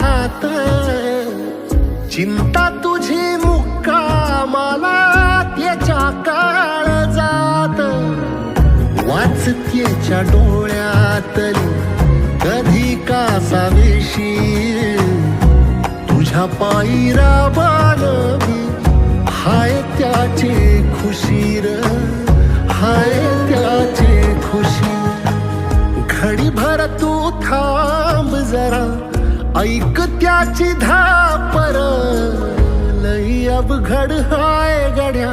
हात चिंता तुझी मुक्कामाला त्याच्या काळ जात. वाचतेच्या डोळ्यातली कधी कासा वेशी तुझ्या पायी ऐक त्याची धापर लई अवघड हाय गड्या.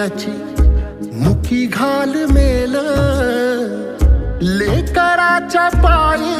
त्याची मुखी घाल मेल लेकराच्या पायी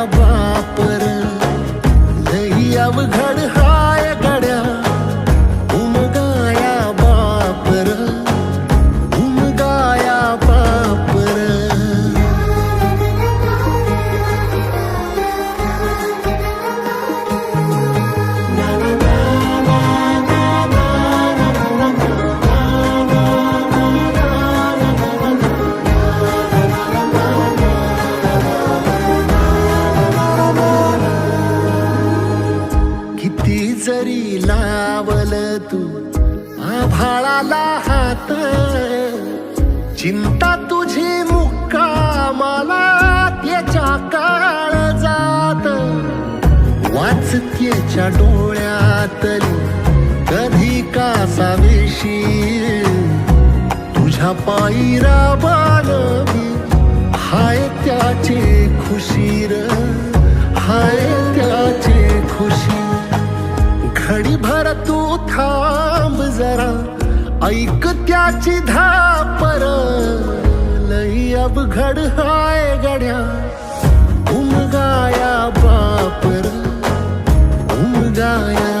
आभाळाला हात. चिंता तुझी मुक्कामाला त्याच्या काळ जात. वाचतेच्या डोळ्यातली कधी का वेशी तुझ्या पायीरा राबानवी हाय त्याचे खुशीर हाय त्याचे खुशी घडी भर तू था जरा ऐक त्याची धापर. लई अवघड हाय गड्या. उमगाया बापर. उमगाया